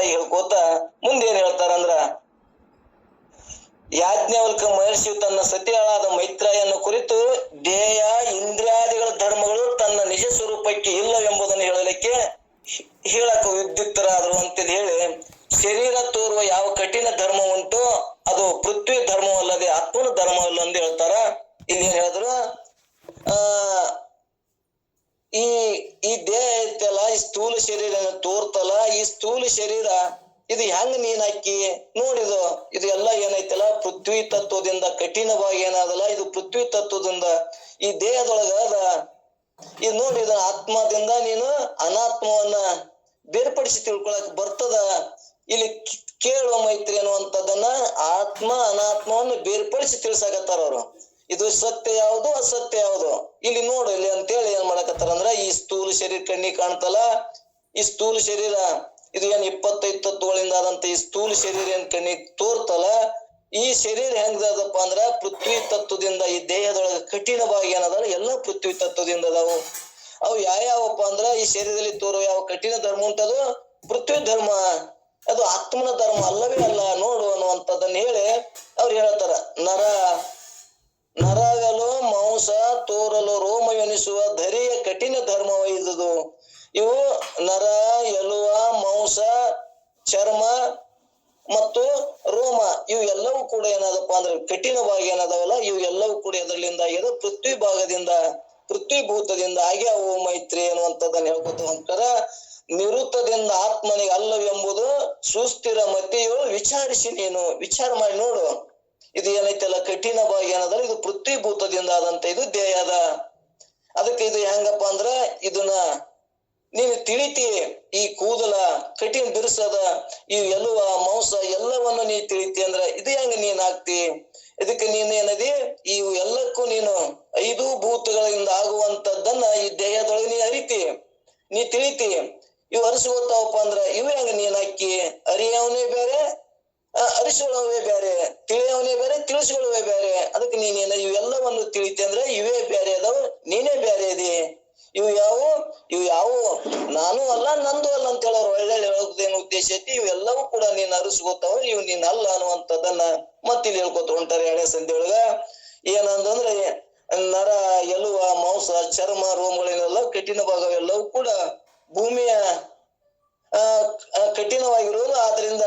ಒಟ್ಟಾಗಿ ಹೇಳ್ಕೋತ ಮುಂದೇನ್ ಹೇಳ್ತಾರಂದ್ರ, ಯಾಜ್ಞವಲ್ಕ ಮಹರ್ಷಿಯು ತನ್ನ ಸತಿಯಾಳಾದ ಮೈತ್ರಾಯನ್ನು ಕುರಿತು ದೇಹ ಇಂದ್ರಿಯಾದಿಗಳ ಧರ್ಮಗಳು ತನ್ನ ನಿಜ ಸ್ವರೂಪಕ್ಕೆ ಇಲ್ಲವೆಂಬುದನ್ನು ಹೇಳಲಿಕ್ಕೆ ಹೇಳಕ ಉದ್ಯುಕ್ತರಾದರು ಅಂತೇಳಿ ಹೇಳಿ, ಶರೀರ ತೋರುವ ಯಾವ ಕಠಿಣ ಧರ್ಮ ಉಂಟು ಅದು ಪೃಥ್ವಿ ಧರ್ಮವಲ್ಲದೆ ಆತ್ಮನ ಧರ್ಮವಲ್ಲ ಅಂತ ಹೇಳ್ತಾರ. ಇಲ್ಲಿ ಹೇಳಿದ್ರು? ಆ ಈ ಈ ದೇಹ ಐತಲ್ಲ ಈ ಸ್ಥೂಲ ಶರೀರ ತೋರ್ತಲ್ಲ, ಈ ಸ್ಥೂಲ ಶರೀರ, ಇದು ಹೆಂಗ್ ನೀನ್ ಹಾಕಿ ನೋಡಿದು, ಇದು ಎಲ್ಲ ಏನೈತಲ್ಲ ಪೃಥ್ವಿ ತತ್ವದಿಂದ ಕಠಿಣವಾಗಿ ಏನಾದಲ್ಲ, ಇದು ಪೃಥ್ವಿ ತತ್ವದಿಂದ ಈ ದೇಹದೊಳಗ ಅದ. ಇದು ನೋಡಿ, ಇದು ಆತ್ಮದಿಂದ ನೀನು ಅನಾತ್ಮವನ್ನ ಬೇರ್ಪಡಿಸಿ ತಿಳ್ಕೊಳಕ್ ಬರ್ತದ. ಇಲ್ಲಿ ಕೇಳುವ ಮೈತ್ರಿ ಅನ್ನುವಂಥದ್ದನ್ನ ಆತ್ಮ ಅನಾತ್ಮವನ್ನು ಬೇರ್ಪಡಿಸಿ ತಿಳ್ಸಾಕತ್ತಾರ ಅವರು. ಇದು ಸತ್ಯ ಯಾವುದು, ಅಸತ್ಯ ಯಾವುದು? ಇಲ್ಲಿ ನೋಡು, ಇಲ್ಲಿ ಅಂತೇಳಿ ಏನ್ ಮಾಡಕತ್ತಾರ ಅಂದ್ರ, ಈ ಸ್ಥೂಲ ಶರೀರ ಕಣ್ಣಿಗೆ ಕಾಣ್ತಲ್ಲ, ಈ ಸ್ಥೂಲ ಶರೀರ, ಇದು ಏನ್ ಇಪ್ಪತ್ತೈದು ತತ್ವಗಳಿಂದ ಆದಂತ ಈ ಸ್ಥೂಲ ಶರೀರ ಏನ್ ಕಣ್ಣಿಗೆ ತೋರ್ತಲ್ಲ, ಈ ಶರೀರ ಹೆಂಗದಪ್ಪ ಅಂದ್ರ, ಪೃಥ್ವಿ ತತ್ವದಿಂದ ಈ ದೇಹದೊಳಗ ಕಠಿಣವಾಗಿ ಏನದಲ್ಲ ಎಲ್ಲ ಪೃಥ್ವಿ ತತ್ವದಿಂದ ಅದಾವು. ಅವು ಯಾವ್ಯಾವಪ್ಪ ಅಂದ್ರ, ಈ ಶರೀರದಲ್ಲಿ ತೋರುವ ಯಾವ ಕಠಿಣ ಧರ್ಮ ಉಂಟದು? ಪೃಥ್ವಿ ಧರ್ಮ. ಅದು ಆತ್ಮನ ಧರ್ಮ ಅಲ್ಲವೇ ಅಲ್ಲ, ನೋಡು ಅನ್ನುವಂಥದ್ದನ್ನ ಹೇಳಿ ಅವ್ರು ಹೇಳ್ತಾರ, ನರ ನರಗಲು ಮಾಂಸ ತೋರಲು ರೋಮವೆನಿಸುವ ಧರಿಯ ಕಠಿಣ ಧರ್ಮವೈದುದು ಇವು ನರ ಎಲುವ ಮಾಂಸ ಚರ್ಮ ಮತ್ತು ರೋಮ ಇವು ಎಲ್ಲವೂ ಕೂಡ ಏನಾದಪ್ಪ ಅಂದ್ರೆ ಕಠಿಣವಾಗಿ ಏನದಾವಲ್ಲ, ಇವೆಲ್ಲವೂ ಕೂಡ ಅದರಿಂದ ಆಗ್ಯದ ಪೃಥ್ವಿ ಭಾಗದಿಂದ, ಪೃಥ್ವಿ ಭೂತದಿಂದ ಆಗ್ಯಾವು ಮೈತ್ರಿ ಅನ್ನುವಂಥದ್ದನ್ನ ಹೇಳ್ಕೊತ ಹೊಂಟಾರ ನಿವೃತ್ತದಿಂದ ಆತ್ಮನಿಗೆ ಅಲ್ಲವೆಂಬುದು ಸುಸ್ಥಿರ ಮತಿಯು ವಿಚಾರಿಸಿ ನೀನು, ವಿಚಾರ ಮಾಡಿ ನೋಡು. ಇದು ಏನೈತಲ್ಲ ಕಠಿಣವಾಗಿ ಏನದಲ್ಲ, ಇದು ಪೃಥ್ವಿ ಭೂತದಿಂದ ಆದಂತ ಇದು ದೇಹದ ಅದಕ್ಕೆ ಇದು ಹೆಂಗಪ್ಪ ಅಂದ್ರ ಇದನ್ನ ನೀನು ತಿಳಿತಿ ಈ ಕೂದಲ, ಕಠಿಣ ಬಿರುಸದ, ಈ ಎಲ್ಲುವ ಮಾಂಸ ಎಲ್ಲವನ್ನು ನೀ ತಿಳಿತಿ ಅಂದ್ರ ಇದು ಹೆಂಗ ನೀನ್ ಹಾಕ್ತಿ ಇದಕ್ಕೆ ನೀನ್ ಏನದಿ ಈ ಎಲ್ಲಕ್ಕೂ ನೀನು ಐದು ಭೂತಗಳಿಂದ ಆಗುವಂತದ್ದನ್ನ ಈ ದೇಹದೊಳಗೆ ನೀ ಅರಿತಿ. ನೀ ತಿಳಿತಿ. ಇವು ಅರಿಸ್ಕೋತಾವಪ್ಪ ಅಂದ್ರ ಇವು ಹೆಂಗ ನೀನ್ ಹಾಕಿ? ಅರಿಯವನೇ ಬೇರೆ ಅರಿಸ್ಕೊಳ್ಳೋವೇ ಬೇರೆ, ತಿಳಿಯವನೇ ಬೇರೆ, ತಿಳಿಸಿಕೊಳ್ಳುವೇ ಬೇರೆ. ಅದಕ್ಕೆ ನೀನೇನ ಇವೆಲ್ಲವನ್ನು ತಿಳಿತಿ ಅಂದ್ರೆ ಇವೇ ಬೇರೆ ಅದಾವ, ನೀನೇ ಬೇರೆ ಅದಿ. ಇವು ಯಾವು ಇವು ಯಾವು ನಾನು ಅಲ್ಲ, ನಂದು ಅಲ್ಲ ಅಂತ ಹೇಳೋರು. ಒಳ್ಳೆ ಹೇಳೋದೇನು ಉದ್ದೇಶ ಐತಿ? ಇವೆಲ್ಲವೂ ಕೂಡ ನೀನ್ ಅರಿಸ್ಕೋತಾವ, ಇವು ನೀನ್ ಅಲ್ಲ ಅನ್ನುವಂಥದ್ದನ್ನ ಮತ್ತಿಲ್ಲಿ ಹೇಳ್ಕೊತ ಹೊಂಟಾರೆ ಎರಡನೇ ಸಂಧಿ ಒಳಗ. ಏನಂತಂದ್ರೆ, ನರ, ಎಲುವ, ಮಾಂಸ, ಚರ್ಮ ರೋಮಗಳನ್ನೆಲ್ಲ ಕಠಿಣ ಭಾಗವೆಲ್ಲವೂ ಕೂಡ ಭೂಮಿಯ, ಆ ಕಠಿಣವಾಗಿರೋದು ಆದ್ರಿಂದ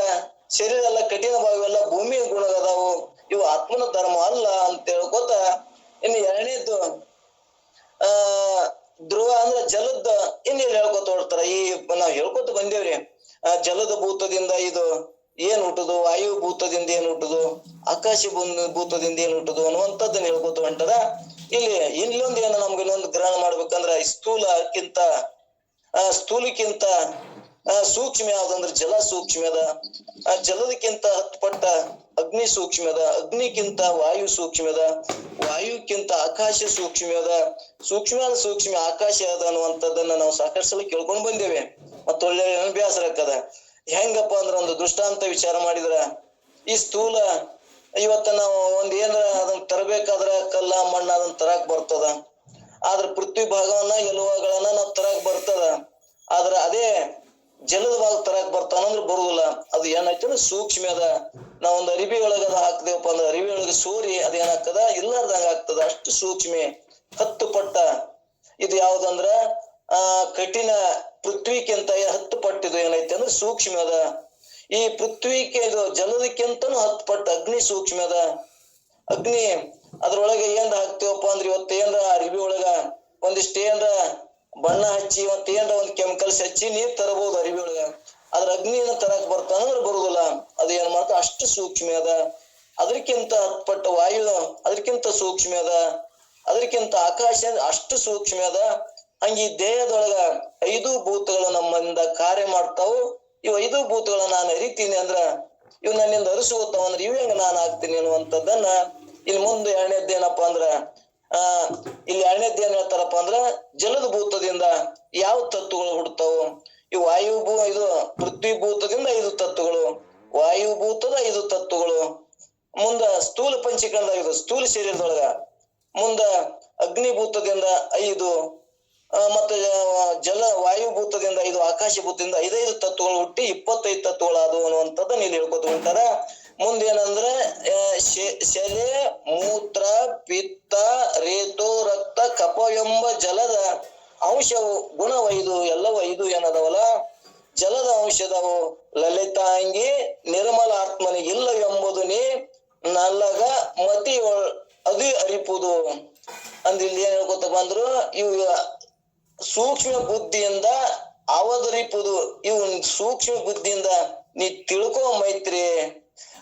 ಶರೀರ ಎಲ್ಲ ಕಠಿಣ ಭಾಗವೆಲ್ಲ ಭೂಮಿಯ ಗುಣಗದಾವು ಇವು ಆತ್ಮನ ಧರ್ಮ ಅಲ್ಲ ಅಂತ ಹೇಳ್ಕೊತ, ಇನ್ನು ಎರಡನೇದ್ದು ಆ ಧ್ರುವ ಅಂದ್ರೆ ಜಲದ ಇಲ್ಲಿ ಹೇಳ್ಕೊತ ಹೊಡ್ತಾರ ಈ ನಾವ್ ಹೇಳ್ಕೊತ ಬಂದೇವ್ರಿ. ಆ ಜಲದ ಭೂತದಿಂದ ಇದು ಏನ್ ಹುಟ್ಟುದು? ವಾಯು ಭೂತದಿಂದ ಏನ್ ಹುಟ್ಟುದು? ಆಕಾಶ ಭೂತದಿಂದ ಏನ್ ಹುಟ್ಟುದು ಅನ್ನುವಂಥದ್ದನ್ನ ಹೇಳ್ಕೊತ ಹೊಂಟದ. ಇಲ್ಲಿ ಇನ್ನೊಂದು ಏನು ನಮ್ಗೆ ಇನ್ನೊಂದು ಗ್ರಹಣ ಮಾಡ್ಬೇಕಂದ್ರ ಸ್ಥೂಲಕ್ಕಿಂತ ಆ ಸ್ಥೂಲಕ್ಕಿಂತ ಸೂಕ್ಷ್ಮ ಯಾವ್ದಂದ್ರ ಜಲ ಸೂಕ್ಷ್ಮ ಅದ. ಆ ಜಲದಕ್ಕಿಂತ ಹತ್ತು ಪಟ್ಟ ಅಗ್ನಿ ಸೂಕ್ಷ್ಮದ, ಅಗ್ನಿಗಿಂತ ವಾಯು ಸೂಕ್ಷ್ಮದ, ವಾಯುಕ್ಕಿಂತ ಆಕಾಶ ಸೂಕ್ಷ್ಮದ ಸೂಕ್ಷ್ಮ ಸೂಕ್ಷ್ಮ ಆಕಾಶ ಅದ ಅನ್ನುವಂಥದ್ದನ್ನ ನಾವು ಸಾಕಷ್ಟು ಕೇಳ್ಕೊಂಡು ಬಂದೇವೆ. ಮತ್ತ ಒಳ್ಳೆ ಬೇಸರ ಆಕ್ಕದ ಹೆಂಗಪ್ಪ ಅಂದ್ರ ಒಂದು ದೃಷ್ಟಾಂತ ವಿಚಾರ ಮಾಡಿದ್ರ, ಈ ಸ್ಥೂಲ, ಇವತ್ತ ನಾವು ಒಂದ್ ಏನಾರ ಅದನ್ನ ತರಬೇಕಾದ್ರ ಕಲ್ಲ, ಮಣ್ಣ ಅದನ್ನ ತರಾಕ್ ಬರ್ತದ. ಆದ್ರ ಪೃಥ್ವಿ ಭಾಗವನ್ನ ಎಲುವಗಳನ್ನ ನಾವ್ ತರಾಕ್ ಬರ್ತದ. ಆದ್ರ ಅದೇ ಜಲದ ಭಾಗ ತರಕ್ ಬರ್ತಾನಂದ್ರ ಬರುದಿಲ್ಲ. ಅದು ಏನಾಯ್ತು ಸೂಕ್ಷ್ಮ ಅದ. ನಾವ್ ಒಂದ್ ಅರಿಬಿ ಒಳಗ ಅದ ಹಾಕ್ದೇವಪ್ಪ ಅಂದ್ರೆ ಅರಿಬಿ ಒಳಗ ಸೋರಿ ಅದ ಏನಾಗ್ತದ? ಇಲ್ಲಾರ್ದಂಗ ಆಗ್ತದ. ಅಷ್ಟು ಸೂಕ್ಷ್ಮ, ಹತ್ತು ಪಟ್ಟ. ಇದು ಯಾವ್ದಂದ್ರ, ಆ, ಕಠಿಣ ಪೃಥ್ವಿಕ್ಕಿಂತ ಹತ್ತು ಪಟ್ಟು ಇದು ಏನೈತೆ ಅಂದ್ರೆ ಸೂಕ್ಷ್ಮ ಅದ. ಈ ಪೃಥ್ವಿಕ್ಕೆ ಇದು ಜಲದಕ್ಕಿಂತನೂ ಹತ್ತು ಪಟ್ಟು ಅಗ್ನಿ ಸೂಕ್ಷ್ಮ ಅದ. ಅಗ್ನಿ ಅದ್ರೊಳಗೆ ಏನ್ ಹಾಕ್ತೇವಪ್ಪ ಅಂದ್ರೆ ಇವತ್ತು ಏನ್ರ ಅರಿಬಿ ಒಳಗ? ಒಂದಿಷ್ಟು ಏನ್ರ ಬಣ್ಣ ಹಚ್ಚಿ ಮತ್ತೆ ಏನರ ಒಂದ್ ಕೆಮಿಕಲ್ಸ್ ಹಚ್ಚಿ ನೀರ್ ತರಬಹುದು ಅರಿವಿ ಒಳಗ ಅದ್ರ ಅಗ್ನಿನ ತರಕ್ ಬರ್ತಾನ ಅಂದ್ರೆ ಬರುದಿಲ್ಲ. ಅದು ಏನ್ ಮಾಡ್ತ? ಅಷ್ಟು ಸೂಕ್ಷ್ಮ ಅದ. ಅದಕ್ಕಿಂತ ಹತ್ಪಟ್ಟ ಪಟ್ಟು ವಾಯು ಅದಕ್ಕಿಂತ ಸೂಕ್ಷ್ಮ ಅದ. ಅದಕ್ಕಿಂತ ಆಕಾಶ ಅಷ್ಟು ಸೂಕ್ಷ್ಮ ಅದ. ಹಂಗ ಈ ದೇಹದೊಳಗ ಐದು ಭೂತಗಳು ನಮ್ಮಿಂದ ಕಾರ್ಯ ಮಾಡ್ತಾವು. ಇವ್ ಐದು ಭೂತಗಳನ್ನ ನಾನು ಅರಿತೀನಿ ಅಂದ್ರ ಇವ್ ನನ್ನಿಂದ ಅರಿಸುತ್ತಾವ ಅಂದ್ರೆ ಇವ್ ಹೆಂಗ ನಾನು ಆಗ್ತೀನಿ ಅನ್ನುವಂಥದ್ದನ್ನ ಇಲ್ಲಿ ಮುಂದೆ ಎರಡನೇದ್ದೇನಪ್ಪ ಅಂದ್ರ ಆ, ಇಲ್ಲಿ ಎರಡನೇದ ಏನ್ ಹೇಳ್ತಾರಪ್ಪ ಅಂದ್ರ ಜಲದ ಭೂತದಿಂದ ಯಾವ ತತ್ವಗಳು ಹುಡ್ತಾವು ಈ ವಾಯು ಭೂ, ಇದು ಪೃಥ್ವಿ ಭೂತದಿಂದ ಐದು ತತ್ವಗಳು ವಾಯು ಭೂತದ ಐದು ತತ್ವಗಳು ಮುಂದ ಸ್ಥೂಲ ಪಂಚೀಕರಣದ ಇದು ಸ್ಥೂಲ ಶರೀರದೊಳಗ. ಮುಂದ ಅಗ್ನಿಭೂತದಿಂದ ಐದು ಮತ್ತೆ ಜಲ ವಾಯುಭೂತದಿಂದ ಐದು ಆಕಾಶಭೂತದಿಂದ ಐದೈದು ತತ್ವಗಳು ಹುಟ್ಟಿ ಇಪ್ಪತ್ತೈದು ತತ್ವಗಳು ಆದವು ಅನ್ನುವಂಥದ್ದನ್ನ ಇಲ್ಲಿ ಹೇಳ್ಕೊತ ಹೊಂಟಾರ ಮುಂದೇನಂದ್ರೆ ಶೆಲೆ, ಮೂತ್ರ, ಪಿತ್ತ, ರೇತು, ರಕ್ತ ಕಪ ಎಂಬ ಜಲದ ಅಂಶವು, ಗುಣವೈದು ಎಲ್ಲ ವೈದು ಏನದವಲ್ಲ? ಜಲದ ಅಂಶದವು ಲಲಿತಾಂಗಿ ನಿರ್ಮಲ ಆತ್ಮನಿಗಿಲ್ಲ ಎಂಬುದು ನೀ ನಲ್ಲಗ ಮತಿ ಅದು ಅರಿಪುದು. ಅಂದ್ರೆ ಇಲ್ಲಿ ಏನ್ ಹೇಳ್ಕೊತ ಬಂದ್ರು, ಇವ ಸೂಕ್ಷ್ಮ ಬುದ್ಧಿಯಿಂದ ಅವದರಿಪುದು. ಇವ್ ಸೂಕ್ಷ್ಮ ಬುದ್ಧಿಯಿಂದ ನೀ ತಿಳ್ಕೋ ಮೈತ್ರಿ.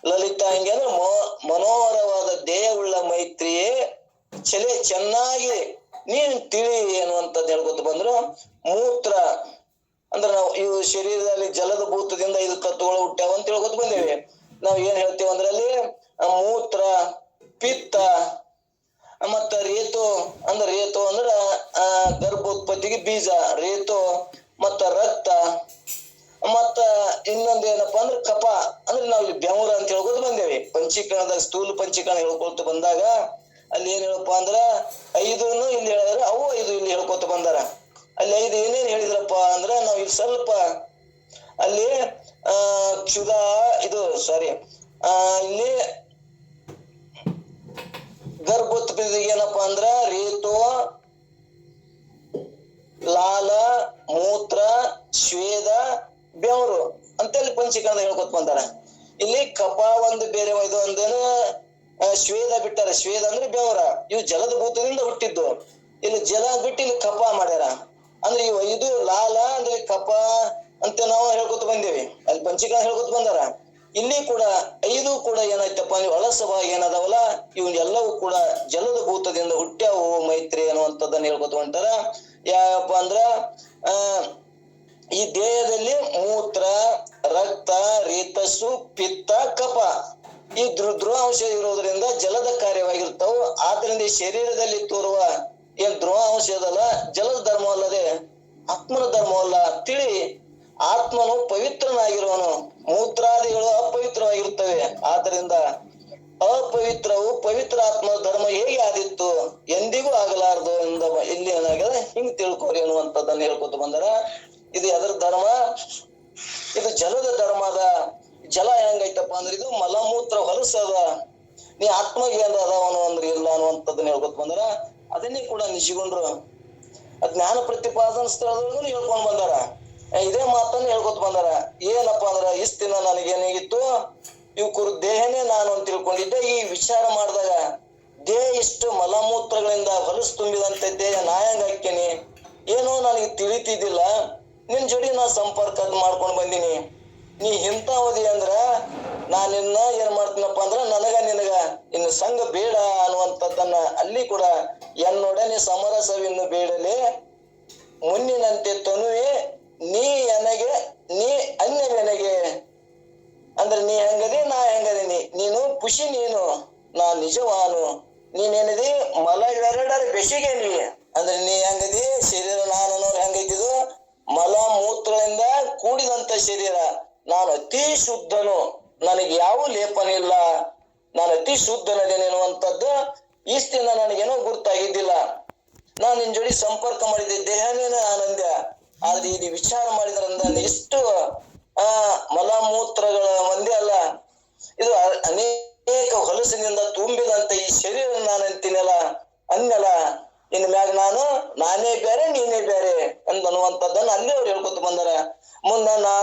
ಲಲಿತಾಂಗಿ ಅಂದ್ರೆ ಮೋ- ಮನೋಹರವಾದ ದೇಹವುಳ್ಳ ಮೈತ್ರಿಯೇ ಚಲೆ ಚೆನ್ನಾಗಿ ನೀನ್ ತಿಳಿ ಅನ್ನುವಂಥದ್ದು ಹೇಳ್ಕೊತ ಬಂದ್ರು. ಮೂತ್ರ ಅಂದ್ರೆ ನಾವು ಇವು ಶರೀರದಲ್ಲಿ ಜಲದ ಭೂತದಿಂದ ಇದು ತತ್ವಗಳು ಹುಟ್ಟ್ಯಾವ ಅಂತ ಹೇಳ್ಕೊತ ಬಂದೇವಿ. ನಾವ್ ಏನ್ ಹೇಳ್ತೇವೆ ಅಂದ್ರೆ ಅಲ್ಲಿ ಮೂತ್ರ, ಪಿತ್ತ, ಮತ್ತ ರೇತು, ಅಂದ್ರ ರೇತು ಅಂದ್ರ ಗರ್ಭೋತ್ಪತ್ತಿಗೆ ಬೀಜ, ರೇತು ಮತ್ತ ರಕ್ತ ಮತ್ತ ಇನ್ನೊಂದ್ ಏನಪ್ಪಾ ಅಂದ್ರೆ ಕಪ, ಅಂದ್ರೆ ನಾವ್ ಇಲ್ಲಿ ಬೆವರ ಅಂತ ಹೇಳ್ಕೊತ ಬಂದೇವಿ. ಪಂಚೀಕರಣದ ಸ್ಥೂಲ ಪಂಚೀಕರಣ ಹೇಳ್ಕೊತ ಬಂದಾಗ ಅಲ್ಲಿ ಏನ್ ಹೇಳಪ್ಪ ಅಂದ್ರ ಐದನ್ನು ಇಲ್ಲಿ ಹೇಳಿದ್ರ, ಅವು ಐದು ಇಲ್ಲಿ ಹೇಳ್ಕೊತ ಬಂದಾರ. ಅಲ್ಲಿ ಐದು ಏನೇನ್ ಹೇಳಿದ್ರಪ್ಪ ಅಂದ್ರ ನಾವ್ ಇಲ್ಲಿ ಸ್ವಲ್ಪ ಅಲ್ಲಿ, ಆ ಕ್ಷುದ ಇದು ಸಾರಿ ಆ, ಇಲ್ಲಿ ಗರ್ಭೋತ್ಪತ್ತಿ ಏನಪ್ಪಾ ಅಂದ್ರ ರೇತು, ಲಾಲ, ಮೂತ್ರ, ಶ್ವೇದ ಬೆವರು ಅಂತೇಳಿ ಪಂಚೀಕರಣ ಹೇಳ್ಕೊತ ಬಂದಾರ. ಇಲ್ಲಿ ಕಪ ಒಂದು ಬೇರೆ ಇದು ಒಂದೇನು ಶ್ವೇದ ಬಿಟ್ಟಾರ. ಶ್ವೇದ ಅಂದ್ರೆ ಬೆವರ. ಇವು ಜಲದ ಭೂತದಿಂದ ಹುಟ್ಟಿದ್ದು. ಇಲ್ಲಿ ಜಲ ಬಿಟ್ಟು ಇಲ್ಲಿ ಕಪ ಮಾಡ್ಯಾರ. ಅಂದ್ರೆ ಇವ ಇದು ಲಾಲ ಅಂದ್ರೆ ಕಪ ಅಂತ ನಾವು ಹೇಳ್ಕೊತ ಬಂದೇವಿ. ಅಲ್ಲಿ ಪಂಚೀಕರಣ ಹೇಳ್ಕೊತ ಬಂದಾರ. ಇಲ್ಲಿ ಕೂಡ ಐದು ಕೂಡ ಏನಾಯ್ತಪ್ಪ ಒಳಸಭಾಗ ಏನದವಲ್ಲ ಇವ್ ಎಲ್ಲವೂ ಕೂಡ ಜಲದ ಭೂತದಿಂದ ಹುಟ್ಟ್ಯಾವು ಮೈತ್ರಿ ಅನ್ನುವಂಥದ್ದನ್ನ ಹೇಳ್ಕೊತ ಹೊಂಟಾರ. ಯಾವಪ್ಪ ಅಂದ್ರ, ಆ ಈ ದೇಹದಲ್ಲಿ ಮೂತ್ರ, ರಕ್ತ, ರೇತಸ್ಸು, ಪಿತ್ತ ಕಪ ಈ ಧ್ರು ಅಂಶ ಇರೋದ್ರಿಂದ ಜಲದ ಕಾರ್ಯವಾಗಿರ್ತಾವ. ಆದ್ರಿಂದ ಈ ಶರೀರದಲ್ಲಿ ತೋರುವ ಏನ್ ಧ್ರುವಾಂಶ ಅದಲ್ಲ ಜಲದ ಧರ್ಮ ಅಲ್ಲದೆ ಆತ್ಮನ ಧರ್ಮವಲ್ಲ ತಿಳಿ ಆತ್ಮನು ಪವಿತ್ರನಾಗಿರುವನು. ಮೂತ್ರಾದಿಗಳು ಅಪವಿತ್ರವಾಗಿರುತ್ತವೆ ಆದ್ರಿಂದ ಅಪವಿತ್ರವು ಪವಿತ್ರ ಆತ್ಮ ಧರ್ಮ ಹೇಗೆ ಆದಿತ್ತು ಎಂದಿಗೂ ಆಗಲಾರದು ಎಂದ ಇಲ್ಲಿ ಏನಾಗಿದೆ? ಹಿಂಗ್ ತಿಳ್ಕೊರಿ ಅನ್ನುವಂಥದ್ದನ್ನ ಹೇಳ್ಕೊತ ಬಂದಾರ. ಇದು ಎದ್ರ ಧರ್ಮ? ಇದು ಜಲದ ಧರ್ಮದ ಜಲ ಹೆಂಗೈತಪ್ಪ ಅಂದ್ರೆ ಇದು ಮಲಮೂತ್ರ ಹೊಲಸದ. ನೀ ಆತ್ಮಗೆ ಏನ್ ಅದಾವನು ಅಂದ್ರೆ ಇಲ್ಲ ಅನ್ನುವಂಥದ್ದನ್ನ ಹೇಳ್ಕೊತ ಬಂದಾರ. ಅದನ್ನೇ ಕೂಡ ನಿಜಗೊಂಡ್ರು. ಅದ್ ಜ್ಞಾನ ಪ್ರತಿಪಾದನ ಸ್ಥಳದೊಳಗೂ ಹೇಳ್ಕೊಂಡ್ ಬಂದಾರ. ಇದೇ ಮಾತನ್ನ ಹೇಳ್ಕೊತ ಬಂದಾರ. ಏನಪ್ಪಾ ಅಂದ್ರ ದಿನ ನನಗೇನಾಗಿತ್ತು? ಇವ್ಕರು ದೇಹನೇ ನಾನು ಅಂತ ತಿಳ್ಕೊಂಡಿದ್ದೆ. ಈ ವಿಚಾರ ಮಾಡಿದಾಗ, ದೇಹ ಇಷ್ಟು ಮಲಮೂತ್ರಗಳಿಂದ ಹೊಲಸು ತುಂಬಿದಂತೆ, ದೇಹ ನಾಯಂಗ್ ಹಾಕ್ತೇನೆ ಏನೋ ನನಗೆ ತಿಳಿತಿದ್ದಿಲ್ಲ. ನಿನ್ ಜೋಡಿ ನಾ ಸಂಪರ್ಕ ಮಾಡ್ಕೊಂಡು ಬಂದಿನಿ. ನೀ ಓದಿ ಅಂದ್ರ ನಾ ನಿನ್ನ ಏನ್ ಮಾಡ್ತೀನಪ್ಪ ಅಂದ್ರ ನನಗ ನಿನಗ, ಇನ್ನು ಸಂಘ ಬೇಡ ಅನ್ನುವಂಥದ್ದನ್ನ ಅಲ್ಲಿ ಕೂಡ ಎನ್ನೊಡನೆ ಸಮರಸವಿನ್ನು ಬೇಡಲಿ. ಮುನ್ನಿನಂತೆ ತನುವೆ ನೀ ಎನಗೆ, ನೀ ಅನ್ಯವೆನಗೆ. ಅಂದ್ರೆ ನೀ ಹೆಂಗದಿ, ನಾ ಹೆಂಗದೀನಿ. ನೀನು ಖುಷಿ ನೀನು, ನಾ ನಿಜವಾನು. ನೀನೇನದಿ ಮಲ ಎರಡರ ಬೆಸಿಗೆ ನೀ. ಅಂದ್ರೆ ನೀ ಹೆಂಗದಿ, ಶರೀರ ನಾನು ಹೆಂಗೈತಿದು? ಮಲ ಮೂತ್ರಗಳಿಂದ ಕೂಡಿದಂತ ಶರೀರ. ನಾನು ಅತಿ ಶುದ್ಧನು. ನನಗೆ ಯಾವ ಲೇಪನ ಇಲ್ಲ. ನಾನು ಅತಿ ಶುದ್ಧನದೇನೆ ಅನ್ನುವಂಥದ್ದು ಈಸ್ತಿನ ನನಗೇನೋ ಗುರ್ತಾಗಿದ್ದಿಲ್ಲ. ನಾನು ನಿನ್ ಜೋಡಿ ಸಂಪರ್ಕ ಮಾಡಿದ್ದೆ. ದೇಹನೇನ ಆನಂದ ಆದ್ರೆ ಇಲ್ಲಿ ವಿಚಾರ ಮಾಡಿದ್ರಂದ ಎಷ್ಟು, ಆ, ಮಲಮೂತ್ರಗಳ ಒಂದೇ ಅಲ್ಲ. ಇದು ಅನೇಕ ಹೊಲಸಿನಿಂದ ತುಂಬಿದಂತ ಈ ಶರೀರ ನಾನು ಅಂತೀನಲ್ಲ, ಅನ್ನಲ್ಲ. ಇನ್ ಮ್ಯಾಗ ನಾನು, ನಾನೇ ಬೇರೆ, ನೀನೇ ಬೇರೆ ಅಂತ ಅನ್ನುವಂಥದ್ದನ್ನ ಅಲ್ಲಿ ಅವ್ರು ಹೇಳ್ಕೊತ ಬಂದಾರ. ಮುಂದ ನಾ,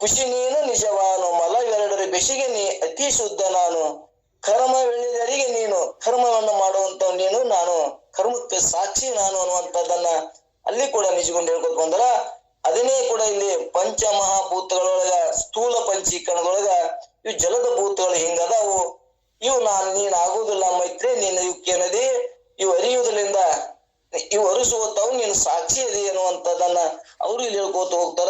ಖುಷಿ ನೀನು, ನಿಜವಾನು. ಮಲ ಎರಡರ ಬೆಸಿಗೆ ನೀ, ಅತಿ ಶುದ್ಧ ನಾನು. ಕರ್ಮ ಬೆಳೆದರಿಗೆ ನೀನು, ಕರ್ಮವನ್ನು ಮಾಡುವಂತ ನೀನು ನಾನು. ಕರ್ಮಕ್ಕೆ ಸಾಕ್ಷಿ ನಾನು ಅನ್ನುವಂಥದ್ದನ್ನ ಅಲ್ಲಿ ಕೂಡ ನಿಜಗೊಂಡು ಹೇಳ್ಕೊತ ಬಂದರ. ಅದನ್ನೇ ಕೂಡ ಇಲ್ಲಿ ಪಂಚ ಮಹಾಭೂತಗಳೊಳಗ ಸ್ಥೂಲ ಪಂಚೀಕರಣದೊಳಗ, ಇವು ಜಲದ ಭೂತಗಳು ಹಿಂಗದಾವು. ಇವು ನಾನು ನೀನ್ ಆಗುದಿಲ್ಲ ಮೈತ್ರಿ ನೀನು ಇವಕ್ಕೇನದಿ ಇವು ಅರಿಯುವುದರಿಂದ ಇವು ಅರಿಸುವತ್ತಾವು ನೀನು ಸಾಕ್ಷಿ ಅದಿ ಅನ್ನುವಂಥದ್ದನ್ನ ಅವರು ಇಲ್ಲಿ ಹೇಳ್ಕೋತ ಹೋಗ್ತಾರ.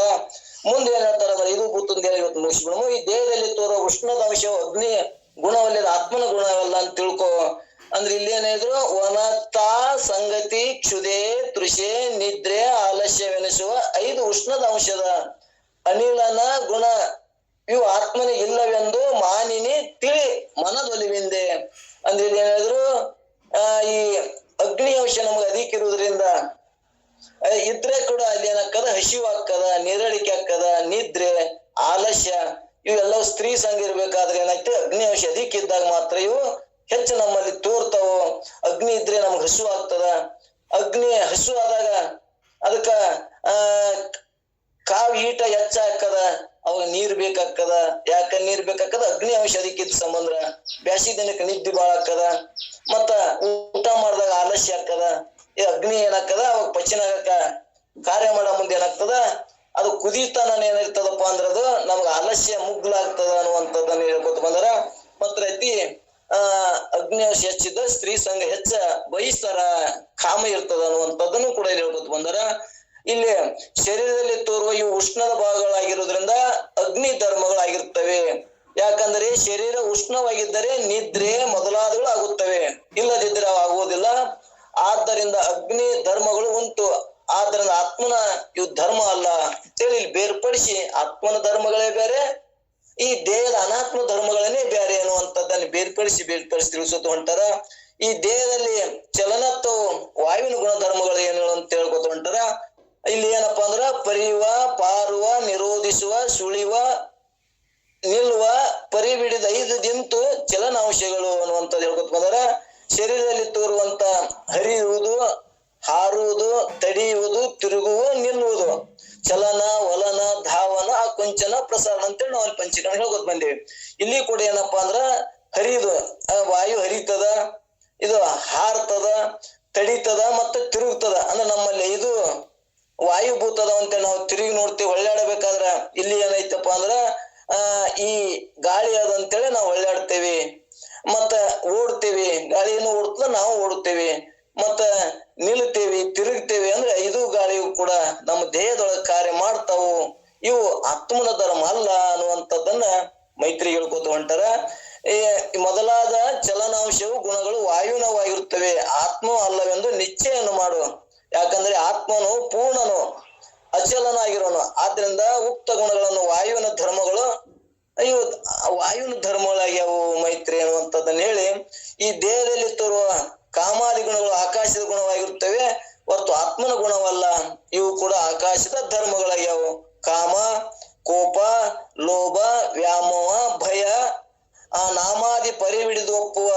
ಮುಂದೆ ಏನ್ ಹೇಳ್ತಾರ ಅಂದ್ರೆ, ಇದು ಹೇಳಿ ಇವತ್ತು ಮುಗಿಸ್ಬಿಡಮು ಈ ದೇಹದಲ್ಲಿ ತೋರೋ ಉಷ್ಣದ ಅಂಶ ಅಗ್ನಿ ಗುಣವಲ್ಲದ ಆತ್ಮನ ಗುಣವಲ್ಲ ಅಂತ ತಿಳ್ಕೊ. ಅಂದ್ರೆ ಇಲ್ಲಿ ಏನಿದ್ರು ವನತಾ ಸಂಗತಿ ಕ್ಷುದೆ ತೃಷೆ ನಿದ್ರೆ ಆಲಸ್ಯವೆನಿಸುವ ಐದು ಉಷ್ಣದ ಅಂಶದ ಅನಿಲನ ಗುಣ ಇವು ಆತ್ಮನಿಗಿಲ್ಲವೆಂದು ಮಾನಿನಿ ತಿಳಿ ಮನದೊಲಿವಿಂದೆ. ಅಂದ್ರೆ ಇಲ್ಲಿ ಏನಾದ್ರು ಆ, ಈ ಅಗ್ನಿ ಅಂಶ ನಮ್ಗೆ ಅಧಿಕ ಇರುವುದರಿಂದ ಇದ್ರೆ ಕೂಡ ಅಲ್ಲಿ ಏನಕ್ಕದ ಹಸಿವು ಆಕ್ಕದ ನೀರಳಿಕೆ ಆಗ್ತದ, ನಿದ್ರೆ, ಆಲಸ್ಯ, ಇವೆಲ್ಲವೂ ಸ್ತ್ರೀ ಸಂಘ ಇರ್ಬೇಕಾದ್ರೆ ಏನಾಯ್ತು, ಅಗ್ನಿ ಅಂಶ ಅಧಿಕ ಇದ್ದಾಗ ಮಾತ್ರ ಇವು ಹೆಚ್ಚು ನಮ್ಮಲ್ಲಿ ತೋರ್ತಾವು. ಅಗ್ನಿ ಇದ್ರೆ ನಮ್ಗೆ ಹಸು ಆಗ್ತದ. ಅಗ್ನಿ ಹಸು ಆದಾಗ ಅದಕ್ಕ, ಆ, ಕಾವ್ ಈಟ ಹೆಚ್ಚಾಕದ ಅವಾಗ ನೀರ್ ಬೇಕಾಗ್ತದ. ಯಾಕ ನೀರ್ ಬೇಕಾಗ್ತದ? ಅಗ್ನಿ ಅಂಶ ಅದಕ್ಕಿದ್ ಸಂಬಂಧ. ಬ್ಯಾಸಿ ದಿನಕ್ಕೆ ನಿದ್ದೆ ಬಾಳ ಮತ್ತ ಊಟ ಮಾಡಿದಾಗ ಆಲಸ್ಯ ಆಗ್ತದ ಅಗ್ನಿ ಏನಾಗ್ತದ, ಅವಾಗ ಆಗಕ್ಕ ಕಾರ್ಯ ಮಾಡೋ ಮುಂದೆ ಏನಾಗ್ತದ, ಅದು ಕುದಿತನ ಏನಿರ್ತದಪ್ಪ ಅಂದ್ರೆ ಅದು ನಮ್ಗೆ ಆಲಸ್ಯ ಮುಗ್ಲಾಗ್ತದ ಅನ್ನುವಂಥದ್ದನ್ನ ಹೇಳ್ಕೊತ ಬಂದ್ರ. ಮತ್ತ ರೀತಿ, ಆ, ಅಗ್ನಿ ಅಂಶ ಹೆಚ್ಚಿದ್ದ ಸ್ತ್ರೀ ಸಂಘ ಹೆಚ್ಚ ಬಯಸ್ತಾರ ಕಾಮ ಇರ್ತದ ಅನ್ನುವಂಥದ್ದನ್ನು ಕೂಡ ಇಲ್ಲಿ ಹೇಳ್ಕೊತ ಬಂದಾರ. ಇಲ್ಲಿ ಶರೀರದಲ್ಲಿ ತೋರುವ ಈ ಉಷ್ಣದ ಭಾಗಗಳಾಗಿರೋದ್ರಿಂದ ಅಗ್ನಿ ಧರ್ಮಗಳಾಗಿರ್ತವೆ. ಯಾಕಂದ್ರೆ ಶರೀರ ಉಷ್ಣವಾಗಿದ್ದರೆ ನಿದ್ರೆ ಮೊದಲಾದಗಳು ಆಗುತ್ತವೆ ಇಲ್ಲದಿದ್ದರೆ ಆಗುವುದಿಲ್ಲ. ಆದ್ದರಿಂದ ಅಗ್ನಿ ಧರ್ಮಗಳು ಉಂಟು. ಆದ್ದರಿಂದ ಆತ್ಮನ, ಇವು ಧರ್ಮ ಅಲ್ಲ. ಅಂತೇಳಿ ಇಲ್ಲಿ ಬೇರ್ಪಡಿಸಿ, ಆತ್ಮನ ಧರ್ಮಗಳೇ ಬೇರೆ, ಈ ದೇಹದ ಅನಾತ್ಮ ಧರ್ಮಗಳನ್ನೇ ಬೇರೆ ಅನ್ನುವಂಥದ್ದನ್ನು ಬೇರ್ಪಡಿಸಿ ಬೇರ್ಪಡಿಸಿ ತಿಳಿಸೋದು ಹೊಂಟಾರ. ಈ ದೇಹದಲ್ಲಿ ಚಲನತ್ವವು ವಾಯುವಿನ ಗುಣಧರ್ಮಗಳು ಏನು ಅಂತ ಹೇಳ್ಕೊತ ಹೊಂಟಾರ. ಇಲ್ಲಿ ಏನಪ್ಪಾ ಅಂದ್ರ ಪರಿವ ಪಾರುವ, ನಿರೋಧಿಸುವ, ಸುಳಿವ ನಿಲ್ಲುವ ಪರಿಬಿಡಿದ ಐದು ದಿಂತು ಚಲನಾಂಶಗಳು ಅನ್ನುವಂಥದ್ದು ಹೇಳ್ಕೊತ ಬಂದಾರ. ಶರೀರದಲ್ಲಿ ತೋರುವಂತ ಹರಿಯುವುದು, ಹಾರುವುದು, ತಡೆಯುವುದು ತಿರುಗುವ ನಿಲ್ಲುವುದು. ಚಲನ, ವಲನ, ಧಾವನ ಆ ಕೊಂಚನ ಪ್ರಸಾರ ಅಂತೇಳಿ ನಾವು ಅಲ್ಲಿ ಪಂಚೀಕರಣ ಹೇಳ್ಕೊತ ಬಂದೇವಿ. ಇಲ್ಲಿ ಕೂಡ ಏನಪ್ಪಾ ಅಂದ್ರ ಹರಿಯುದು. ವಾಯು ಹರಿತದ, ಇದು ಹಾರ್ತದ, ತಡಿತದ ಮತ್ತೆ ತಿರುಗ್ತದ. ಅಂದ್ರೆ ನಮ್ಮಲ್ಲಿ ಇದು ವಾಯುಭೂತದ ಅಂತ ನಾವು ತಿರುಗಿ ನೋಡ್ತೀವಿ ಒಳ್ಳಾಡಬೇಕಾದ್ರ ಇಲ್ಲಿ ಏನೈತಪ್ಪ ಅಂದ್ರ ಈ ಗಾಳಿ ಅದಂತೇಳಿ ನಾವು ಒಳ್ಳಾಡ್ತೇವಿ ಮತ್ತ ಓಡ್ತೇವಿ. ಗಾಳಿಯನ್ನು ಓಡ್ತದ ನಾವು ಓಡುತ್ತೇವೆ. ಮತ್ತ ನಿಲ್ತೇವಿ ತಿರುಗ್ತೇವಿ ಅಂದ್ರೆ ಇದು ಗಾಳಿಯು ಕೂಡ ನಮ್ಮ ದೇಹದೊಳಗೆ ಕಾರ್ಯ ಮಾಡ್ತಾವು. ಇವು ಆತ್ಮನ ಧರ್ಮ ಅಲ್ಲ ಅನ್ನುವಂಥದ್ದನ್ನ ಮೈತ್ರಿ ಹೇಳ್ಕೊತ ಹೊಂಟಾರ. ಮೊದಲಾದ ಚಲನಾಂಶವು ಗುಣಗಳು ವಾಯುನವಾಗಿರುತ್ತವೆ. ಆತ್ಮ ಅಲ್ಲವೆಂದು ನಿಶ್ಚಯನ್ನು ಮಾಡು. ಯಾಕಂದ್ರೆ ಆತ್ಮನು ಪೂರ್ಣನು. ಅಚಲನಾಗಿರೋನು ಆದ್ರಿಂದ ಉಕ್ತ ಗುಣಗಳನ್ನು ವಾಯುವಿನ ಧರ್ಮಗಳು, ಅಯ್ಯೋ, ವಾಯುವಿನ ಧರ್ಮಗಳಾಗ್ಯಾವು ಮೈತ್ರಿ ಅನ್ನುವಂಥದ್ದನ್ನ ಹೇಳಿ ಈ ದೇಹದಲ್ಲಿ ತರುವ ಕಾಮಾದಿ ಗುಣಗಳು ಆಕಾಶದ ಗುಣವಾಗಿರುತ್ತವೆ, ಹೊರತು ಆತ್ಮನ ಗುಣವಲ್ಲ. ಇವು ಕೂಡ ಆಕಾಶದ ಧರ್ಮಗಳಾಗ್ಯಾವು ಕಾಮ, ಕೋಪ, ಲೋಭ, ವ್ಯಾಮೋಹ, ಭಯ, ಆ ನಾಮಾದಿ ಪರಿವಿಡಿದು ಒಪ್ಪುವ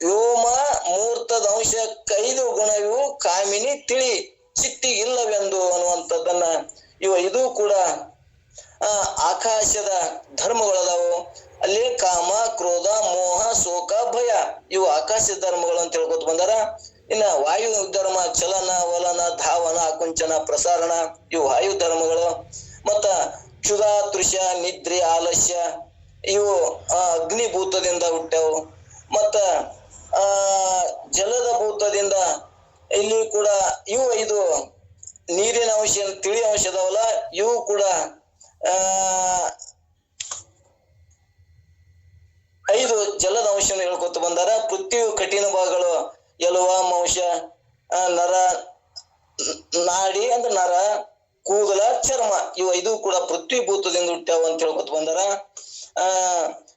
ವ್ಯೋಮ, ಮೂರ್ತದ ಅಂಶಕ್ಕೈದು ಗುಣವು ಕಾಮಿನಿ, ತಿಳಿ. ಚಿಟ್ಟಿಗಿಲ್ಲವೆಂದು ಅನ್ನುವಂಥದ್ದನ್ನ ಇವ ಇದು ಕೂಡ ಆಕಾಶದ ಧರ್ಮಗಳದಾವು. ಅಲ್ಲಿ ಕಾಮ, ಕ್ರೋಧ, ಮೋಹ, ಶೋಕ, ಭಯ ಇವು ಆಕಾಶದ ಧರ್ಮಗಳು ಅಂತ ಹೇಳ್ಕೊತ ಬಂದಾರ. ಇನ್ನ ವಾಯು ಧರ್ಮ, ಚಲನ, ವಲನ, ಧಾವನ, ಕುಂಚನ, ಪ್ರಸಾರಣ ಇವು ವಾಯು ಧರ್ಮಗಳು. ಮತ್ತ ಕ್ಷುಧಾ, ತೃಷ, ನಿದ್ರೆ, ಆಲಸ್ಯ ಇವು ಅಗ್ನಿ ಅಗ್ನಿಭೂತದಿಂದ ಹುಟ್ಟವು. ಮತ್ತ, ಆ, ಜಲದ ಭೂತದಿಂದ ಇಲ್ಲಿ ಕೂಡ ಇವು ಇದು ನೀರಿನ ಅಂಶ, ತಿಳಿ ಅಂಶ ಅದಾವಲ್ಲ ಇವು ಕೂಡ, ಆ, ಐದು ಜಲದ ಅಂಶವನ್ನು ಹೇಳ್ಕೊತ ಬಂದಾರ. ಪೃಥ್ವಿಯು ಕಠಿಣ ಭಾಗಗಳು, ಎಲುವ ಮಾಂಶ ನರ, ನಾಡಿ ಅಂದ್ರೆ ನರ ಕೂದಲ ಚರ್ಮ, ಇವು ಐದು ಕೂಡ ಪೃಥ್ವಿ ಭೂತದಿಂದ ಹುಟ್ಟ್ಯಾವ ಅಂತ ಹೇಳ್ಕೊತ ಬಂದಾರ. ಆ,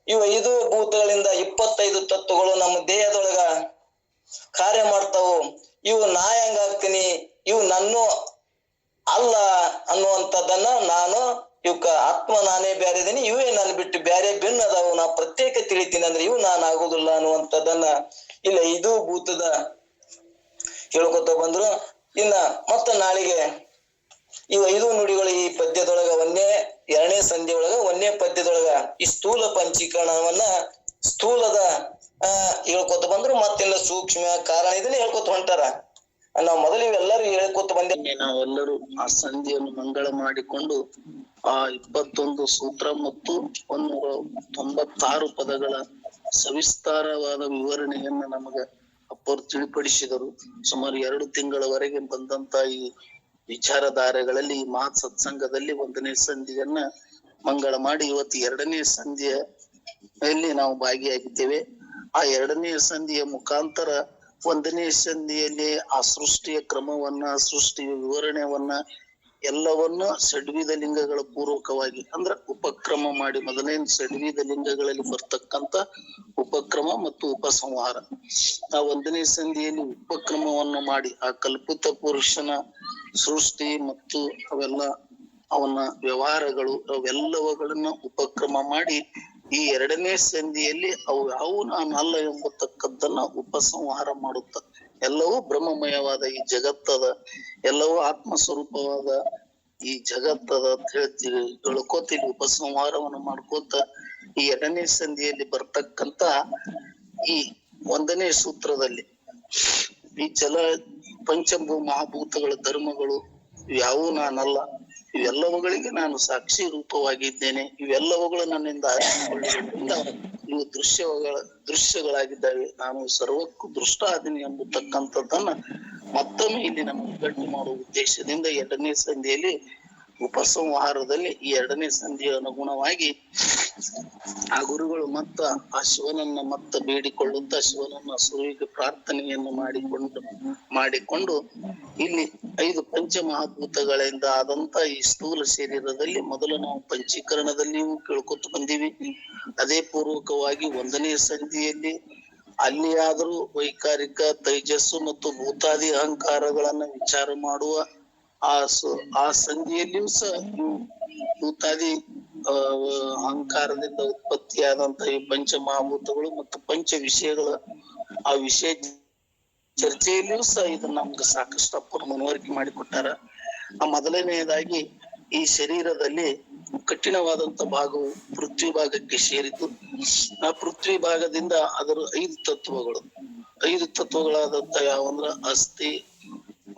ಇವು ಐದು ಭೂತಗಳಿಂದ ಇಪ್ಪತ್ತೈದು ತತ್ವಗಳು ನಮ್ಮ ದೇಹದೊಳಗ ಕಾರ್ಯ ಮಾಡ್ತಾವು. ಇವು ನಾ ಹೆಂಗಾಗ್ತೀನಿ? ಇವು ನನ್ನು ಅಲ್ಲ ಅನ್ನುವಂಥದ್ದನ್ನ ನಾನು ಇವಕ್ಕ ಆತ್ಮ ನಾನೇ ಬ್ಯಾರೆ ಇದೀನಿ, ಇವೇ ನಾನು ಬಿಟ್ಟು ಬೇರೆ ಭಿನ್ನ ಅದಾವು ನಾ ಪ್ರತ್ಯೇಕ ತಿಳಿತೀನಿ ಅಂದ್ರೆ ಇವು ನಾನು ಆಗೋದಿಲ್ಲ ಅನ್ನುವಂಥದ್ದನ್ನ ಇಲ್ಲ ಇದು ಭೂತದ ಹೇಳ್ಕೊತ ಬಂದ್ರು. ಇನ್ನ ಮತ್ತ ನಾಳೆಗೆ ಇವು ಐದು ನುಡಿಗಳು ಈ ಪದ್ಯದೊಳಗ ಒಂದೇ ಎರಡನೇ ಸಂಧಿ ಒಳಗ ಒಂದೇ ಪದ್ಯದೊಳಗ ಈ ಸ್ಥೂಲ ಪಂಚೀಕರಣವನ್ನ ಸ್ಥೂಲದ ಆ, ಹೇಳ್ಕೊತ ಬಂದ್ರು ಮತ್ತೆಲ್ಲ ಸೂಕ್ಷ್ಮ ಕಾರಣ ಇದನ್ನ ಹೇಳ್ಕೊತ ಹೊಂಟಾರ. ನಾವು ಮೊದಲು ಇವೆಲ್ಲರೂ ಹೇಳ್ಕೊತ ಬಂದೆ ನಾವೆಲ್ಲರೂ ಆ ಸಂಧಿಯನ್ನು ಮಂಗಳ ಮಾಡಿಕೊಂಡು ಆ ಇಪ್ಪತ್ತೊಂದು ಸೂತ್ರ ಮತ್ತು ಒಂದು ತೊಂಬತ್ತಾರು ಪದಗಳ ಸವಿಸ್ತಾರವಾದ ವಿವರಣೆಯನ್ನ ನಮಗೆ ಅಪ್ಪರು ತಿಳಿಪಡಿಸಿದರು. ಸುಮಾರು ಎರಡು ತಿಂಗಳವರೆಗೆ ಬಂದಂತ ಈ ವಿಚಾರಧಾರೆಗಳಲ್ಲಿ ಈ ಮಹತ್ ಸತ್ಸಂಗದಲ್ಲಿ ಒಂದನೇ ಸಂಧಿಯನ್ನ ಮಂಗಳ ಮಾಡಿ ಇವತ್ತು ಎರಡನೇ ಸಂಧಿಯಲ್ಲಿ ನಾವು ಭಾಗಿಯಾಗಿದ್ದೇವೆ. ಆ ಎರಡನೇ ಸಂಧಿಯ ಮುಖಾಂತರ ಒಂದನೇ ಸಂಧಿಯಲ್ಲಿ ಆ ಸೃಷ್ಟಿಯ ಕ್ರಮವನ್ನ, ಸೃಷ್ಟಿಯ ವಿವರಣೆಯನ್ನ ಎಲ್ಲವನ್ನ ಷಡ್ವಿಧ ಲಿಂಗಗಳ ಪೂರ್ವಕವಾಗಿ ಅಂದ್ರ ಉಪಕ್ರಮ ಮಾಡಿ ಮೊದಲನೇ ಷಡ್ವಿಧ ಲಿಂಗಗಳಲ್ಲಿ ಬರ್ತಕ್ಕಂತ ಉಪಕ್ರಮ ಮತ್ತು ಉಪಸಂಹಾರ. ಆ ಒಂದನೇ ಸಂಧಿಯಲ್ಲಿ ಉಪಕ್ರಮವನ್ನು ಮಾಡಿ ಆ ಕಲ್ಪಿತ ಪುರುಷನ ಸೃಷ್ಟಿ ಮತ್ತು ಅವೆಲ್ಲ ಅವನ ವ್ಯವಹಾರಗಳು ಅವೆಲ್ಲವುಗಳನ್ನ ಉಪಕ್ರಮ ಮಾಡಿ ಈ ಎರಡನೇ ಸಂಧಿಯಲ್ಲಿ ಅವು ಯಾವು ಅಲ್ಲ ಎಂಬತಕ್ಕದ್ದನ್ನ ಉಪಸಂಹಾರ ಮಾಡುತ್ತ. ಎಲ್ಲವೂ ಬ್ರಹ್ಮಮಯವಾದ ಈ ಜಗತ್ತದ, ಎಲ್ಲವೂ ಆತ್ಮ ಸ್ವರೂಪವಾದ ಈ ಜಗತ್ತದ ಅಂತ ಹೇಳ್ತೀವಿ, ತಿಳ್ಕೊತೀವಿ, ಉಪಸಂಹಾರವನ್ನು ಮಾಡ್ಕೋತ ಈ ಎರಡನೇ ಸಂಧಿಯಲ್ಲಿ ಬರ್ತಕ್ಕಂತ ಈ ಒಂದನೇ ಸೂತ್ರದಲ್ಲಿ ಈ ಜಲ ಪಂಚಭೂ ಮಹಾಭೂತಗಳ ಧರ್ಮಗಳು ಯಾವೂ ನಾನಲ್ಲ. ಇವೆಲ್ಲವುಗಳಿಗೆ ನಾನು ಸಾಕ್ಷಿ ರೂಪವಾಗಿದ್ದೇನೆ. ಇವೆಲ್ಲವುಗಳು ನನ್ನಿಂದ ಇವು ದೃಶ್ಯಗಳ, ದೃಶ್ಯಗಳಾಗಿದ್ದಾವೆ. ನಾನು ಸರ್ವಕ್ಕೂ ದೃಷ್ಟ ಆದಿನಿ ಎಂಬತಕ್ಕಂಥದ್ದನ್ನ ಮತ್ತೊಮ್ಮೆ ಇಲ್ಲಿ ನಮಗೆ ಗಟ್ಟಿ ಮಾಡುವ ಉದ್ದೇಶದಿಂದ ಎರಡನೇ ಸಂಧಿಯಲ್ಲಿ ಉಪಸಂಹಾರದಲ್ಲಿ ಎರಡನೇ ಸಂಧಿಯ ಅನುಗುಣವಾಗಿ ಆ ಗುರುಗಳು ಮತ್ತ ಆ ಶಿವನನ್ನ ಮತ್ತ ಬೇಡಿಕೊಳ್ಳುತ್ತಾ ಶಿವನನ್ನ ಸುರುವಿಗೆ ಪ್ರಾರ್ಥನೆಯನ್ನು ಮಾಡಿಕೊಂಡು ಮಾಡಿಕೊಂಡು ಇಲ್ಲಿ ಐದು ಪಂಚಮಹಾದ್ಭುತಗಳಿಂದ ಆದಂತ ಈ ಸ್ಥೂಲ ಶರೀರದಲ್ಲಿ ಮೊದಲು ನಾವು ಪಂಚೀಕರಣದಲ್ಲಿಯೂ ಕೇಳ್ಕೊತ ಬಂದಿವಿ. ಅದೇ ಪೂರ್ವಕವಾಗಿ ಒಂದನೇ ಸಂಧಿಯಲ್ಲಿ ಅಲ್ಲಿಯಾದರೂ ವೈಕಾರಿಕ ತೈಜಸ್ಸು ಮತ್ತು ಭೂತಾದಿ ಅಹಂಕಾರಗಳನ್ನ ವಿಚಾರ ಮಾಡುವ ಆ ಆ ಸಂಧಿಯಲ್ಲಿಯೂ ಸಹ ಭೂತಾದಿ ಅಹಂಕಾರದಿಂದ ಉತ್ಪತ್ತಿಯಾದಂತಹ ಈ ಪಂಚ ಮಹಾಭೂತಗಳು ಮತ್ತು ಪಂಚ ವಿಷಯಗಳ ಆ ವಿಷಯ ಚರ್ಚೆಯಲ್ಲಿಯೂ ಸಹ ಇದನ್ನ ನಮ್ಗೆ ಸಾಕಷ್ಟು ಅಪ್ಪರು ಮನವರಿಕೆ ಮಾಡಿಕೊಟ್ಟಾರ. ಆ ಮೊದಲನೆಯದಾಗಿ ಈ ಶರೀರದಲ್ಲಿ ಕಠಿಣವಾದಂತ ಭಾಗವು ಪೃಥ್ವಿ ಭಾಗಕ್ಕೆ ಸೇರಿದ್ದು, ಆ ಪೃಥ್ವಿ ಭಾಗದಿಂದ ಅದರ ಐದು ತತ್ವಗಳು. ಐದು ತತ್ವಗಳಾದಂತ ಯಾವಂದ್ರ ಅಸ್ಥಿ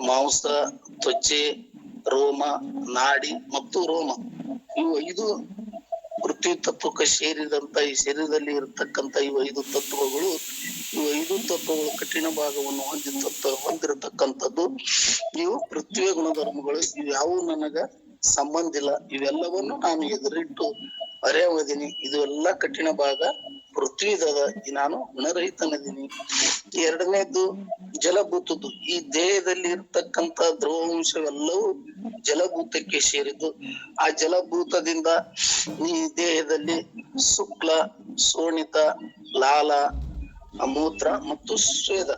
ಮಾಂಸ, ತ್ವಚೆ, ರೋಮ, ನಾಡಿ ಮತ್ತು ರೋಮ. ಇವು ಐದು ಪೃಥ್ವಿ ತತ್ವಕ್ಕೆ ಸೇರಿದಂತ ಈ ಶರೀರದಲ್ಲಿ ಇರತಕ್ಕಂತ ಇವು ಐದು ತತ್ವಗಳು. ಇವು ಐದು ತತ್ವಗಳು ಕಠಿಣ ಭಾಗವನ್ನು ಹೊಂದಿದ ಹೊಂದಿರತಕ್ಕಂಥದ್ದು. ಇವು ಪೃಥ್ವಿಯ ಗುಣಧರ್ಮಗಳು. ಇವು ಯಾವು ನನಗ ಸಂಬಂಧ ಇಲ್ಲ. ಇವೆಲ್ಲವನ್ನು ನಾನು ಎದುರಿಟ್ಟು ಅರೆಯವದಿನಿ ಇದು ಎಲ್ಲ ಕಠಿಣ ಭಾಗ. ಪೃಥ್ವಿದದ ನಾನು ಗುಣರಹಿತನದೀನಿ ಎರಡನೇದ್ದು ಜಲಭೂತದ್ದು ಈ ದೇಹದಲ್ಲಿ ಇರ್ತಕ್ಕಂತ ದ್ರವಾಂಶವೆಲ್ಲವೂ ಜಲಭೂತಕ್ಕೆ ಸೇರಿದ್ದು. ಆ ಜಲಭೂತದಿಂದ ಈ ದೇಹದಲ್ಲಿ ಶುಕ್ಲ ಶೋಣಿತ ಲಾಲ ಮೂತ್ರ ಮತ್ತು ಸ್ವೇದ.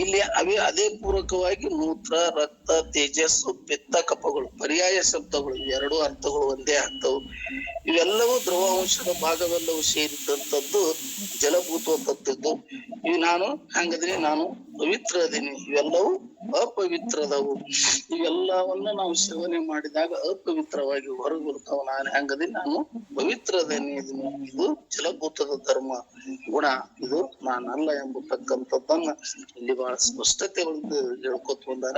ಇಲ್ಲಿ ಅವೇ ಅದೇ ಪೂರಕವಾಗಿ ಮೂತ್ರ, ರಕ್ತ, ತೇಜಸ್ಸು ಪಿತ್ತ ಕಫಗಳು ಪರ್ಯಾಯ ಶಬ್ದಗಳು, ಎರಡು ಅರ್ಥಗಳು ಒಂದೇ ಅರ್ಥವು ಇವೆಲ್ಲವೂ ದ್ರವಾಂಶದ ಭಾಗವೆಲ್ಲವೂ ಸೇರಿದಂತದ್ದು ಜಲಭೂತ ತತ್ತಿದ್ದು ಇವು ನಾನು ಹಂಗದ್ರೆ ನಾನು ಪವಿತ್ರ ಅದೀನಿ. ಇವೆಲ್ಲವೂ ಅಪವಿತ್ರದವು. ಇವೆಲ್ಲವನ್ನ ನಾವು ಸೇವನೆ ಮಾಡಿದಾಗ ಅಪವಿತ್ರವಾಗಿ ಹೊರಗೆ ಬರ್ತಾವ ನಾನು ಹಂಗದಿ ನಾನು ಪವಿತ್ರ ಅದೀನಿ ಇದೀನಿ. ಇದು ಜಲಭೂತದ ಧರ್ಮ. ಗುಣ. ಇದು ನಾನಲ್ಲ ಎಂಬತಕ್ಕಂಥದ್ದನ್ನ ಇಲ್ಲಿ ಬಹಳ ಸ್ಪಷ್ಟತೆ ಹೇಳ್ಕೊತ ಬಂದಾರ.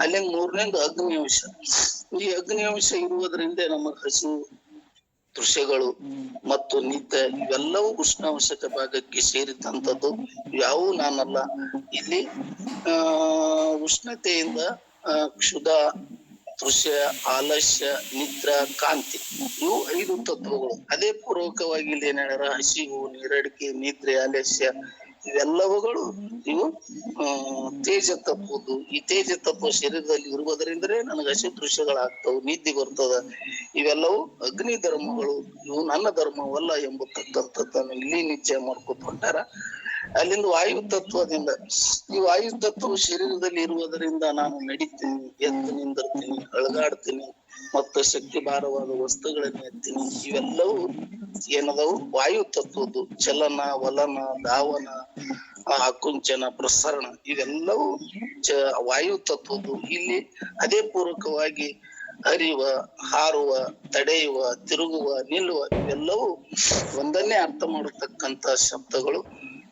ಅಲ್ಲಿ ಮೂರನೇದು ಅಗ್ನಿ ಅಂಶ ಈ ಅಗ್ನಿ ಅಂಶ ಇರುವುದರಿಂದ ನಮಗ್ ಹಸಿವು ದೃಶ್ಯಗಳು ಮತ್ತು ನಿತ್ಯ ಇವೆಲ್ಲವೂ ಉಷ್ಣಾಂಶಕ ಭಾಗಕ್ಕೆ ಸೇರಿದಂತದ್ದು ಯಾವೂ ನಾನಲ್ಲ. ಇಲ್ಲಿ ಆ ಉಷ್ಣತೆಯಿಂದ ಕ್ಷುದ ಕ್ಷುಧ ದೃಶ್ಯ ಆಲಸ್ಯ ನಿದ್ರಾ ಕಾಂತಿ ಇವು ಐದು ತತ್ವಗಳು. ಅದೇ ಪೂರ್ವಕವಾಗಿ ಇಲ್ಲಿ ಏನ್ ಹೇಳ್ಯಾರ? ಹಸಿವು ನೀರಡಿಕೆ ನಿದ್ರೆ ಆಲಸ್ಯ ಇವೆಲ್ಲವುಗಳು ಇವು ತೇಜ ತಪ್ಪುದು ಈ ತೇಜ ತಪ್ಪು ಶರೀರದಲ್ಲಿ ಇರುವುದರಿಂದ ನನಗೆ ಹಸಿ ದೃಶ್ಯಗಳಾಗ್ತವು ನಿದ್ದೆ ಬರ್ತದ. ಇವೆಲ್ಲವೂ ಅಗ್ನಿ ಧರ್ಮಗಳು ಇವು ನನ್ನ ಧರ್ಮವಲ್ಲ ಎಂಬತಕ್ಕಂಥದ್ದನ್ನು ಇಲ್ಲಿ ನಿಶ್ಚಯ ಮಾಡ್ಕೊತ ಹೊಂಟಾರ ಅಲ್ಲಿಂದ ವಾಯು ತತ್ವದಿಂದ, ಈ ವಾಯು ತತ್ವ ಶರೀರದಲ್ಲಿ ಇರುವುದರಿಂದ ನಾನು ನಡಿತೀನಿ, ಎದ್ದು ನಿಂದಿರ್ತೀನಿ ಅಳಗಾಡ್ತೀನಿ, ಮತ್ತು ಶಕ್ತಿ ಭಾರವಾದ ವಸ್ತುಗಳನ್ನ ಎತ್ತೀನಿ. ಇವೆಲ್ಲವೂ ಏನದವು? ವಾಯು ತತ್ವದ್ದು. ಚಲನ, ವಲನ ಧಾವನ ಆಕುಂಚನ ಪ್ರಸರಣ, ಇವೆಲ್ಲವೂ ಚ, ವಾಯು ತತ್ವದ್ದು. ಇಲ್ಲಿ ಅದೇ ಪೂರ್ವಕವಾಗಿ ಹರಿಯುವ ಹಾರುವ, ತಡೆಯುವ, ತಿರುಗುವ, ನಿಲ್ಲುವ, ಇವೆಲ್ಲವೂ ಒಂದನ್ನೇ ಅರ್ಥ ಮಾಡತಕ್ಕಂತ ಶಬ್ದಗಳು.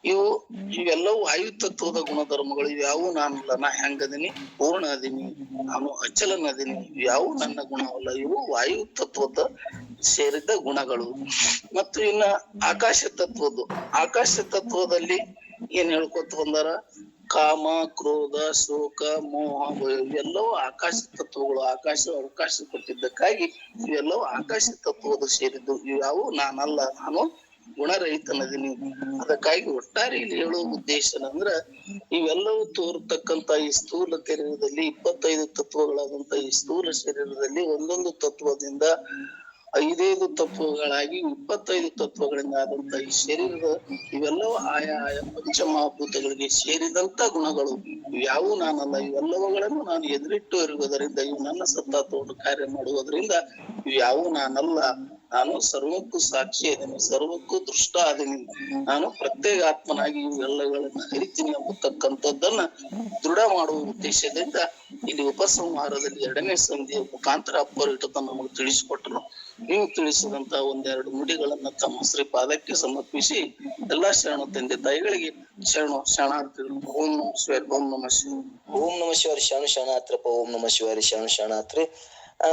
ಇವು ಇವೆಲ್ಲವೂ ವಾಯು ತತ್ವದ ಗುಣಧರ್ಮಗಳು. ಇವ್ಯಾವು ನಾನಲ್ಲ ನಾ ಹೆಂಗದೀನಿ? ಪೂರ್ಣ ಅದೀನಿ ನಾನು ಅಚಲನ ಅದೀನಿ ಇವ್ಯಾವು ನನ್ನ ಗುಣವಲ್ಲ. ಇವು ವಾಯು ತತ್ವದ ಸೇರಿದ ಗುಣಗಳು. ಮತ್ತು ಇನ್ನ ಆಕಾಶ ತತ್ವದ್ದು ಆಕಾಶ ತತ್ವದಲ್ಲಿ ಏನ್ ಹೇಳ್ಕೊತ ಬಂದಾರ? ಕಾಮ ಕ್ರೋಧ ಶೋಕ ಮೋಹ ಇವೆಲ್ಲವೂ ಆಕಾಶ ತತ್ವಗಳು ಆಕಾಶ ಅವಕಾಶ ಕೊಟ್ಟಿದ್ದಕ್ಕಾಗಿ ಇವೆಲ್ಲವೂ ಆಕಾಶ ತತ್ವದ ಸೇರಿದ್ದು. ಇವ್ಯಾವು ನಾನಲ್ಲ. ನಾನು ಗುಣರಹಿತನದೀನಿ ಅದಕ್ಕಾಗಿ ಒಟ್ಟಾರೆ ಇಲ್ಲಿ ಹೇಳುವ ಉದ್ದೇಶ ಏನಂದ್ರ ಇವೆಲ್ಲವೂ ತೋರ್ತಕ್ಕಂತ ಈ ಸ್ಥೂಲ ಶರೀರದಲ್ಲಿ ಇಪ್ಪತ್ತೈದು ತತ್ವಗಳಾದಂತ ಈ ಸ್ಥೂಲ ಶರೀರದಲ್ಲಿ ಒಂದೊಂದು ತತ್ವದಿಂದ ಐದೈದು ತತ್ವಗಳಾಗಿ ಇಪ್ಪತ್ತೈದು ತತ್ವಗಳಿಂದ ಆದಂತ ಈ ಶರೀರದ ಇವೆಲ್ಲವೂ ಆಯಾ ಆಯಾ ಪಂಚಮಹಾಭೂತಗಳಿಗೆ ಸೇರಿದಂತ ಗುಣಗಳು. ಯಾವು ನಾನಲ್ಲ ಇವೆಲ್ಲವುಗಳನ್ನು ನಾನು ಎದುರಿಟ್ಟು ಇರುವುದರಿಂದ ಇವು ನನ್ನ ಸತ್ತಾತ್ವವನ್ನು ತೋಟ ಕಾರ್ಯ ಮಾಡುವುದರಿಂದ ಇವ್ಯಾವು ನಾನಲ್ಲ. ನಾನು ಸರ್ವಕ್ಕೂ ಸಾಕ್ಷಿ ಅದೀನಿ ಸರ್ವಕ್ಕೂ ದೃಷ್ಟ ಅದೀನಿ. ನಾನು ಪ್ರತ್ಯೇಕ ಆತ್ಮನಾಗಿ ಇವೆಲ್ಲಗಳನ್ನ ಅರಿತೀನಿ ಎಂಬತಕ್ಕಂಥದ್ದನ್ನ ದೃಢ ಮಾಡುವ ಉದ್ದೇಶದಿಂದ ಇಲ್ಲಿ ಉಪಸಂಹಾರದಲ್ಲಿ ಎರಡನೇ ಸಂಧಿಯ ಮುಖಾಂತರ ಅಪ್ಪರಿಟ್ಟು ನಮಗೆ ತಿಳಿಸಿಕೊಟ್ಟರು. ನೀವು ತಿಳಿಸಿದಂತ ಒಂದೆರಡು ನುಡಿಗಳನ್ನ ತಮ್ಮ ಶ್ರೀ ಪಾದಕ್ಕೆ ಸಮರ್ಪಿಸಿ ಎಲ್ಲಾ ಶರಣ ತಂದೆ ತಾಯಿಗಳಿಗೆ ಶರಣು ಶರಣಾರ್ಥಿಗಳು. ಓಂ ನಮ ಶಿವಾಯ ಓಂ ನಮ ಶಿವ ಓಂ ನಮ ಶಿವಾರಿ ಶರಣ ಶರಣಾತ್ರಪ್ಪ. ಓಂ ನಮ ಶಿವಾರಿ ಶರಣ ಶರಣಾತ್ರಿ. ಆ